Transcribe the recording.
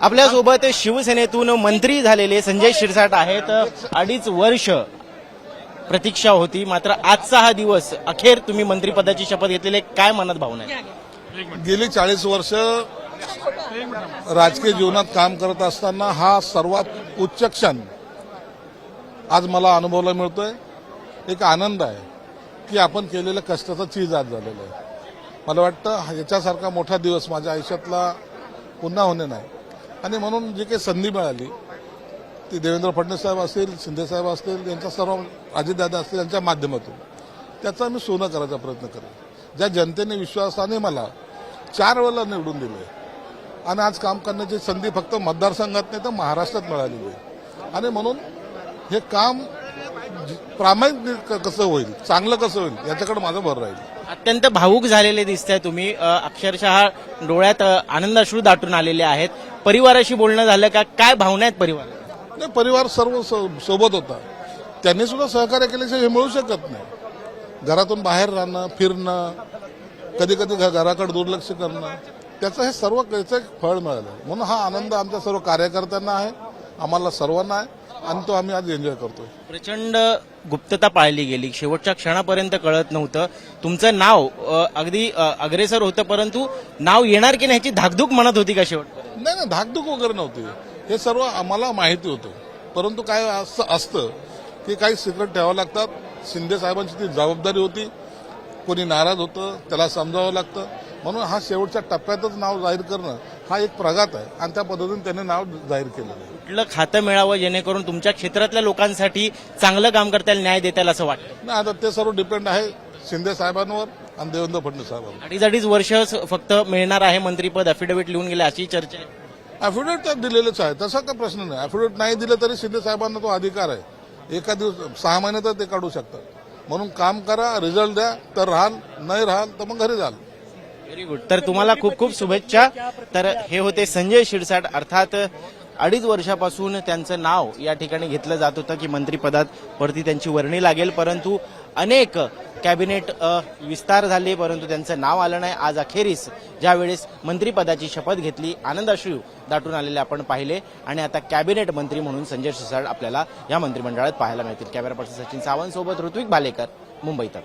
आपल्यासोबत शिवसेनेतून मंत्री झालेले संजय शिरसाट आहेत. अडीच वर्ष प्रतीक्षा होती. मात्र आजचा हा दिवस अखेर तुम्ही मंत्रीपदाची शपथ घेतलेले काय मनात भावना आहे? गेली चाळीस वर्ष राजकीय जीवनात काम करत असताना हा सर्वात उच्च क्षण आज मला अनुभवायला मिळतोय. एक आनंद आहे की आपण केलेल्या कष्टाचा चीज आज झालेला आहे. मला वाटतं याच्यासारखा मोठा दिवस माझ्या आयुष्यातला पुन्हा होणे नाही. आणि म्हणून जी काही संधी मिळाली ती देवेंद्र फडणवीस साहेब असतील शिंदे साहेब असतील यांच्या सर्व अजितदादा असतील यांच्या माध्यमातून. त्याचा मी सोनं करायचा प्रयत्न करेन. ज्या जनतेने विश्वासाने मला चार वेळेला निवडून दिले आणि आज काम करण्याची संधी फक्त मतदारसंघात नाही तर महाराष्ट्रात मिळालेली आहे. आणि म्हणून हे काम प्रामाणिक कसं होईल? चांगलं कसं होईल? याच्याकडे माझं भर राहील. अत्यंत भावूक झालेले दिसताय तुम्ही. अ, अक्षरशः डोळ्यात अ, आनंदाश्रू दाटून आलेले आहेत. परिवाराशी बोलणं झालं का? काय भावना आहेत परिवार नाही परिवार सर्व सो- सोबत होता. त्यांनी सुद्धा सहकार्य केल्याशिवाय हे मिळू शकत नाही. घरातून बाहेर राहणं फिरणं कधी कधी घराकडे दुर्लक्ष करणं त्याचं हे सर्व त्याचं एक फळ मिळालं. म्हणून हा आनंद आमच्या सर्व कार्यकर्त्यांना आहे. आम्हाला सर्वांना आहे. आणि तो आम्ही आज एन्जॉय करतोय. प्रचंड गुप्तता पाळली गेली. शेवटच्या क्षणापर्यंत कळत नव्हतं. तुमचं नाव अ, अगदी अ, अग्रेसर होतं परंतु नाव येणार की नाही ह्याची धाकधूक म्हणत होती का शेवट? नाही नाही धाकधूक वगैरे नव्हती. हे सर्व आम्हाला माहिती होतं. परंतु काय असं असतं की काही सिक्रेट ठेवावं लागतात. शिंदे साहेबांची ती जबाबदारी होती. कोणी नाराज होतं त्याला समजावं लागतं. म्हणून हा शेवटच्या टप्प्यातच नाव जाहीर करणं हा एक प्रघात आहे. आणि त्या पद्धतीने त्यांनी नाव जाहीर केलेलं आहे. कुठलं खातं मिळावं जेणेकरून तुमच्या क्षेत्रातल्या लोकांसाठी चांगलं काम करता येईल न्याय देता येईल असं वाटतं? नाही आता ते सर्व डिपेंड आहे शिंदे साहेबांवर आणि देवेंद्र फडणवीस साहेबांवर. अडीच अडीच वर्ष फक्त मिळणार आहे मंत्रीपद अफिडेव्हिट लिहून गेले अशी चर्चा आहे. अॅफिडेविट तर दिलेलंच आहे तसा काय प्रश्न नाही. अॅफिडेविट नाही दिलं तरी शिंदे साहेबांना तो अधिकार आहे. एका दिवस सहा महिन्यात ते काढू शकतात. म्हणून काम करा रिझल्ट द्या तर राहाल नाही राहाल तर मग घरी जाल. व्हेरी गुड तर तुम्हाला खूप खूप शुभेच्छा. तर हे होते संजय शिरसाट अर्थात अडीच वर्षापासून त्यांचं नाव या ठिकाणी घेतलं जात होतं की मंत्रिपदात परती त्यांची वर्णी लागेल परंतु अनेक कॅबिनेट विस्तार झाले परंतु त्यांचं नाव आलं नाही. आज अखेरीस ज्यावेळेस मंत्रिपदाची शपथ घेतली आनंदाश्रू दाटून आलेले आपण पाहिले. आणि आता कॅबिनेट मंत्री म्हणून संजय शिरसाट आपल्याला या मंत्रिमंडळात पाहायला मिळतील. कॅमेरा पर्सन सचिन सावंत सोबत ऋत्विक भालेकर मुंबईत